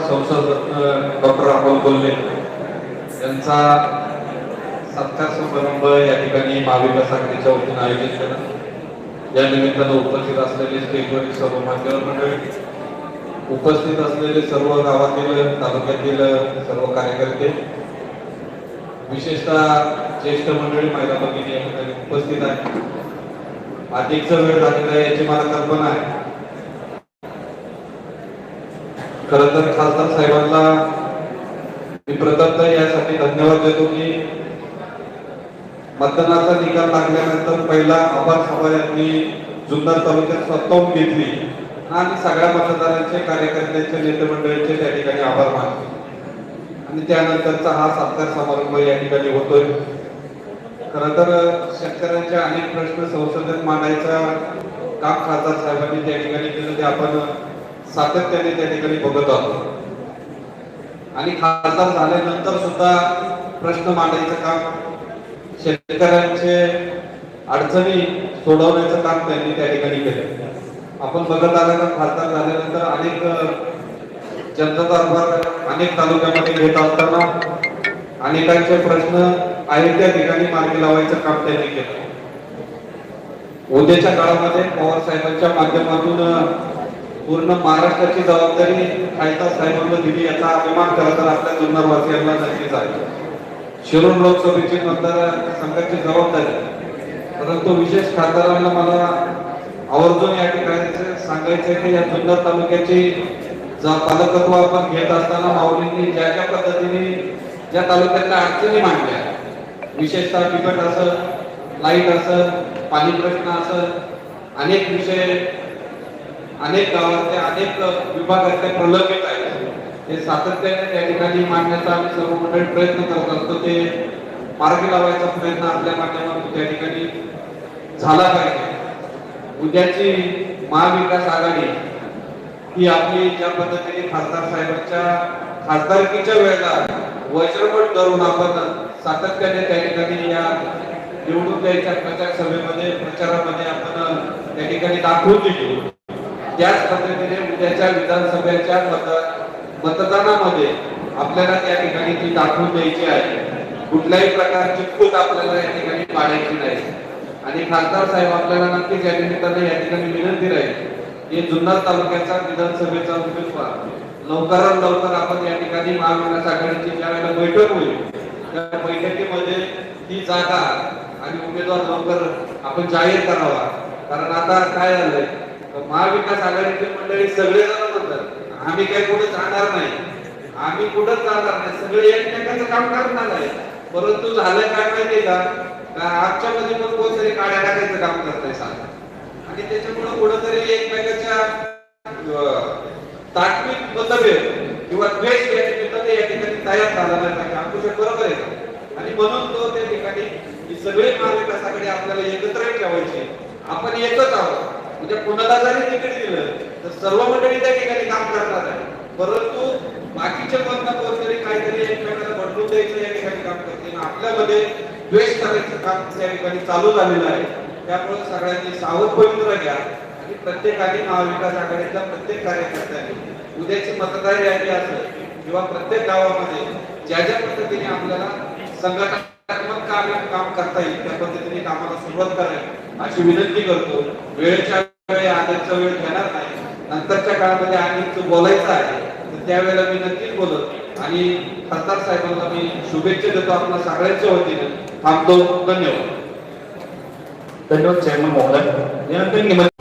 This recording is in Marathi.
संसदरत्न डॉक्टर राहुल बोलले यांचा सत्कार समारंभ या ठिकाणी महाविकास आघाडीच्या वतीनं आयोजित केला. या निमित्तानं उपस्थित असलेले स्टेजवरील सर्व मान्यवर मंडळी उपस्थित असलेले सर्व गावातील तालुक्यातील सर्व कार्यकर्ते विशेषतः ज्येष्ठ मंडळी महिला भगिनी उपस्थित आहे अधिकचा वेळ झालेला याची मला कल्पना आहे. खर तर खासदार साहेबांना मी प्रथमतः यासाठी धन्यवाद देतो की मतदानाचा निकाल लागल्यानंतर पहिला आभार सभा यांनी जुन्नर तालुक्यात स्वतःहून घेतली आणि सगळ्या मतदारांचे कार्यकर्त्यांचे नेते मंडळींचे त्या ठिकाणी आभार मानले आणि त्यानंतरचा हा सत्कार समारंभ या ठिकाणी होतोय. खर तर शेतकऱ्यांचे अनेक प्रश्न संसदेत मांडायचा काम खासदार साहेबांनी त्या ठिकाणी केलं. ते आपण सातत्याने त्या ठिकाणी बघत आहोत. आणि खासदार झाल्यानंतर सुद्धा प्रश्न मांडायचं काम शेतकऱ्यांचे अडचणी सोडवण्याचं काम त्यांनी त्या ठिकाणी केलं. आपण बघत आला तर खासदार झाल्यानंतर अनेक जनता दरबार अनेक तालुक्यामध्ये घेत असताना अनेकांचे प्रश्न आहेत त्या ठिकाणी मार्गी लावायचं काम त्यांनी केलं. उद्याच्या काळामध्ये पवार साहेबांच्या माध्यमातून पूर्ण महाराष्ट्राची जबाबदारी खायता साहेबांना दिली याचा अभिमान खरं तर आपल्या जुन्नरवासियांना नक्कीच आहे. शिरूर लोकसभेची मतदार संघाची जबाबदारी. परंतु विशेष खासदारांना मला आवर्जून या ठिकाणी सांगायचं आहे की या जुन्नर तालुक्याची जा पालकत्व आपण घेत असताना माऊलींनी ज्या ज्या पद्धतीने ज्या तालुक्यातल्या अडचणी मांडल्या विशेषतः बिकट असं लाइट असं पाणी प्रश्न असं अनेक विषय अनेक गावातले अनेक विभागातले प्रलंबित आहेत. ते सातत्याने त्या ठिकाणी मांडण्याचा आम्ही सर्व मंडळी प्रयत्न करत असतो ते मार्गी लावायचा प्रयत्न आपल्या माध्यमातून त्या ठिकाणी झाला पाहिजे. उद्याची महाविकास आघाडी ही आपली ज्या पद्धतीने खासदार साहेबांच्या खासदारकीच्या वेळेला वज्रपट करून आपण सातत्याने त्या ठिकाणी या निवडणुकीच्या प्रचार सभेमध्ये प्रचारामध्ये आपण त्या ठिकाणी दाखवून दिली. त्याच पद्धतीने उद्याच्या विधानसभेच्या मत मतदानामध्ये आपल्याला त्या ठिकाणी ती दाखवून द्यायची आहे. कुठल्याही प्रकारची खूप आपल्याला या ठिकाणी पाडायची नाही. आणि खासदार साहेब आपल्याला नक्कीच या निमित्ताने या ठिकाणी विनंती राहील की जुन्नर तालुक्याचा विधानसभेचा उमेदवार लवकरात लवकर आपण या ठिकाणी महाविकास आघाडीची ज्या वेळेला बैठक होईल त्या बैठकीमध्ये ती जागा आणि उमेदवार लवकर आपण जाहीर करावा. कारण आता काय झालंय? महाविकास आघाडीचे मंडळी सगळेजण म्हणतात आम्ही काय कुठे जाणार नाही. आम्ही कुठंच जाणार नाही. सगळे एकमेकांचं काम करणार आहे. परंतु झालं काय माहितीये का? आजच्या मध्ये पण कोणतरी काड्या टाकायचं काम करताय सांगा आणि त्याच्यामुळे कुठंतरी एकमेकाच्या तात्विक मतभेद किंवा द्वेष या ठिकाणी या ठिकाणी तयार झाला नाही. अंकुश बरोबर आहे. आणि म्हणून तो त्या ठिकाणी सगळे सगळी आपल्याला एकत्र ठेवायचे. आपण एकच आहोत. म्हणजे कुणाला जरी तिकीट दिलं तर सर्व मंडळी त्या ठिकाणी काम करणार आहे परंतु बाकीच्या मधनं कोणतरी काहीतरी एकमेकाला बदलून द्यायचं या ठिकाणी काम करते. आपल्यामध्ये द्वेष करायचं काम त्या ठिकाणी चालू झालेलं आहे. त्यामुळे सगळ्यांनी सावध पवित्र घ्या. आणि प्रत्येकाने महाविकास आघाडीतल्या प्रत्येक कार्यकर्त्याने उद्याची मतदार यादी असेल किंवा प्रत्येक गावामध्ये ज्या ज्या पद्धतीने आपल्याला संघटनात्मक काम काम करता येईल त्या पद्धतीने कामाला सुरुवात करावी अशी विनंती करतो. वेळेच्या आधीचा वेळ घेणार नाही. नंतरच्या काळामध्ये आणि बोलायचं आहे तर त्यावेळेला मी नक्कीच बोलत आणि खासदार साहेबांना मी शुभेच्छा देतो आपल्या सगळ्यांच्या वतीने. थांबतो. धन्यवाद. धन्यवाद चेअरमन निमंत्रण.